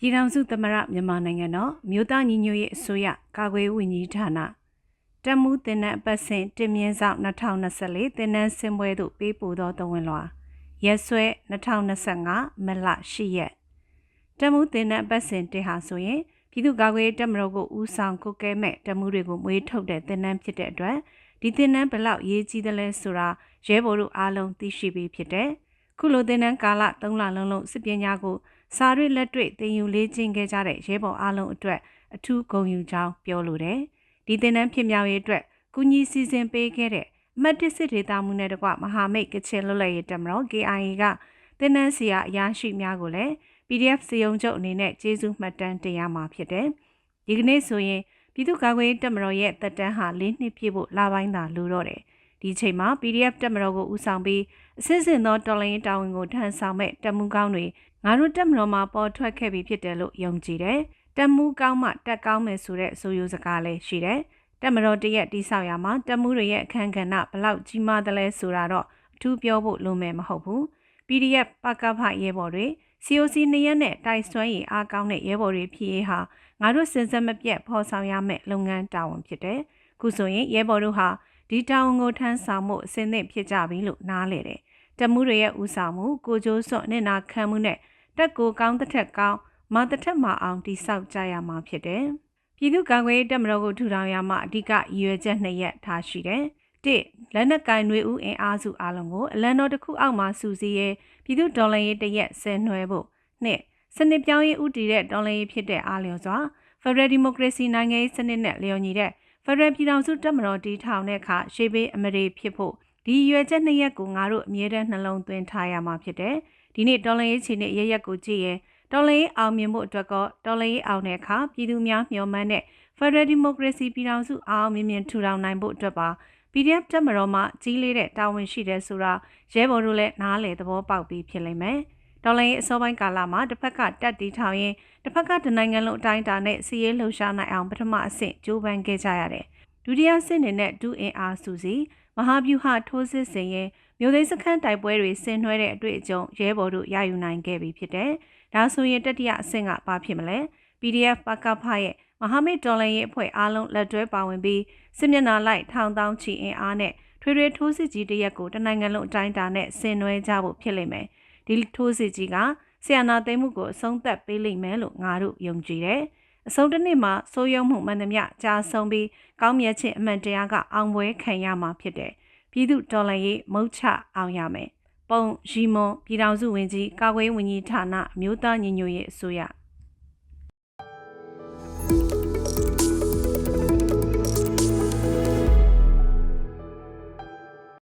ပြည်ထောင်စုသမ္မတမြန်မာနိုင်ငံတော်မြို့သားညီညွတ်ရေးအစိုးရကာကွယ်ဝန်ကြီးဌာနတက်မှုတင်တဲ့အပတ်စဉ်တင်မြင့်ဆောင်2024တင်နန်းစင်ပွဲသို့ပေးပို့သောတဝန်လွှာရက်စွဲ2025မလ10ရက်တက်မှုတင်တဲ့အပတ်စဉ်တင်ဟာဆိုရင်ပြည်သူ့ကာကွယ်ရေးတပ်မတော်ကိုဦးဆောင်ကုကဲမဲ့တက်မှုတွေကိုမွေးထုတ်တဲ့တင်နန်းဖြစ်တဲ့အတွက်ဒီတင်နန်းဘလောက်ရေးကြီးတယ်လဲဆိုတာရဲဘော်တို့အားလုံးသိရှိပြီးဖြစ်တဲ့ခုလိုတင်နန်းကာလ3လလုံးလုံးစစ်ပညာကို စာရွက်လက်တွေ့သင်ယူလေ့ကျင့်ခဲ့ကြတဲ့ရဲဘော်အားလုံးအတွက်အထူးဂုဏ်ယူကြောင်းပြောလိုတယ်။ဒီသင်တန်းဖြစ်မြောက်ရေးအတွက်ကုညီစီစဉ်ပေးခဲ့တဲ့အမတ်တစ်စစ်ဒေသမှုနဲ့တကွမဟာမိတ်ကချင်လွတ်လပ်ရေးတပ်မတော် KIA ကသင်တန်းစီရအရာရှိများကိုလည်း PDF စီယုံချုပ်အနေနဲ့ကျေးဇူးမှတ်တမ်းတင်ရမှာဖြစ်တယ်။ဒီကနေ့ဆိုရင်ပြည်သူ့ကာကွယ်ရေးတပ်မတော်ရဲ့တပ်တန်းဟာ၄နှစ်ပြည့်ဖို့လာပိုင်းသာလိုတော့တယ်။ ဒီချိန်မှာ PDF တပ်မတော်ကိုဦးဆောင်ပြီးအစစ်စင်သောတော်လိုင်းတာဝန်ကိုထမ်းဆောင်မဲ့တပ်မှုကောင်းတွေငါတို့တက်မတော်မှာပေါ်ထွက်ခဲ့ပြီဖြစ်တယ်လို့ယုံကြည်တယ်။တက်မှုကောင်းမှတက်ကောင်းမယ်ဆိုတဲ့ဆိုရိုစကားလည်းရှိတယ်။တက်မတော်တရက်တိဆောက်ရမှာတက်မှုတွေရဲ့အခန်းကဏ္ဍဘလောက်ကြီးမားတယ်လဲဆိုတာတော့အထူးပြောဖို့လိုမယ်မဟုတ်ဘူး။ PDF ပကဖရဲဘော်တွေ COC နှစ်ရက်နဲ့တိုက်ဆွဲရည်အားကောင်းတဲ့ရဲဘော်တွေဖြစ်ရေးဟာငါတို့စင်စက်မပြတ်ဖော်ဆောင်ရမယ့်လုပ်ငန်းတာဝန်ဖြစ်တယ်။ခုဆိုရင်ရဲဘော်တို့ဟာ ဒီတာဝန်ကိုထမ်းဆောင်မှုအစင်းသင့်ဖြစ်ကြပြီလို့နားလေတယ်။တမှုတွေရဲ့ဦးဆောင်မှုကိုကျိုးစွန့်နဲ့နာခံမှုနဲ့တက်ကိုကောင်းတစ်ထက်ကောင်းမတစ်ထက်မအောင်တိဆောက်ကြရမှာဖြစ်တယ်။ပြည်သူ့ကာကွယ်ရေးတပ်မတော်ကိုထူထောင်ရမှာအဓိကရည်ရွယ်ချက်နှစ်ရပ်ထားရှိတယ်။တစ်လက်နက်ကင်တွေဦးအင်အားစုအလုံးကိုအလံတော်တစ်ခုအောက်မှာစုစည်းရဲပြည်သူဒေါ်လာရေးတရက်ဆင်နွှဲဖို့နှစ်စနစ်ပြောင်းရေးဥတည်တဲ့ဒေါ်လာရေးဖြစ်တဲ့အားလျော်စွာ Federal Democracy နိုင်ငံရေးစနစ်နဲ့လျော်ညီတဲ့ Federal ပြည်ထောင်စုတပ်မတော်တည်ထောင်တဲ့အခါရှေးဘေးအမရေဖြစ်ဖို့ဒီရွယ်ချက်နှစ်ရက်ကိုငါတို့အမြဲတမ်းနှလုံးသွင်းထားရမှာဖြစ်တယ်။ဒီနေ့တော်လန်ရေးချီနဲ့ရရက်ကိုကြည့်ရင်တော်လန်ရေးအောင်မြင်မှုအတွက်ကောတော်လန်ရေးအောင်တဲ့အခါပြည်သူများမျှော်မှန်းတဲ့ Federal Democracy ပြည်ထောင်စုအောင်မြင်မြင်ထူထောင်နိုင်ဖို့အတွက်ပါ PDF တက်မတော်မှကြီးလေးတဲ့တာဝန်ရှိတယ်ဆိုတာရဲဘော်တို့လည်းနားလေသဘောပေါက်ပြီးဖြစ်လိမ့်မယ်။ ဒေါ်လာရေးအစောပိုင်းကာလမှာတစ်ဖက်ကတက်တီထောင်ရင်တစ်ဖက်ကတနိုင်ငံလုံးအတိုင်းအတာနဲ့စီးရဲလှုပ်ရှားနိုင်အောင်ပထမအဆင့်ကြိုးပမ်းခဲ့ကြရတယ်။ဒုတိယဆင့်နေနဲ့ဒူအင်အားစုစီမဟာဗျူဟာထိုးစစ်ဆင်ရင်မြို့သိမ်းစခန်းတိုက်ပွဲတွေဆင်နွှဲတဲ့အတွေ့အကြုံရဲဘော်တို့ရယူနိုင်ခဲ့ပြီဖြစ်တယ်။ဒါဆိုရင်တတိယအဆင့်ကဘာဖြစ်မလဲ။ PDF ပကဖရဲ့မဟာမိတ်တော်လှန်ရေးအဖွဲ့အားလုံးလက်တွဲပါဝင်ပြီးစစ်မျက်နှာလိုက်ထောင်တောင်းချီအင်အားနဲ့ထွေထွေထိုးစစ်ကြီးတရက်ကိုတနိုင်ငံလုံးအတိုင်းအတာနဲ့ဆင်နွှဲကြဖို့ဖြစ်လိမ့်မယ်။ ဒီထိုးစစ်ကြီးကဆီယနာသိမ်းမှုကိုအဆုံးသတ်ပေးလိမ့်မယ်လို့ငါတို့ယုံကြည်တယ်။အဆုံးတစ်နှစ်မှာစိုးရုံမှုမှန်သမျှကြာဆုံးပြီးကောင်းမြတ်ခြင်းအမှန်တရားကအောင်ပွဲခံရမှာဖြစ်တယ်။ပြည်သူတော်လှန်ရေးမုတ်ချအောင်ရမယ်။ပုံရီမွန်ပြည်ထောင်စုဝန်ကြီးကာကွယ်ဝန်ကြီးဌာနမြို့သားညီညွတ်ရေးအစိုးရ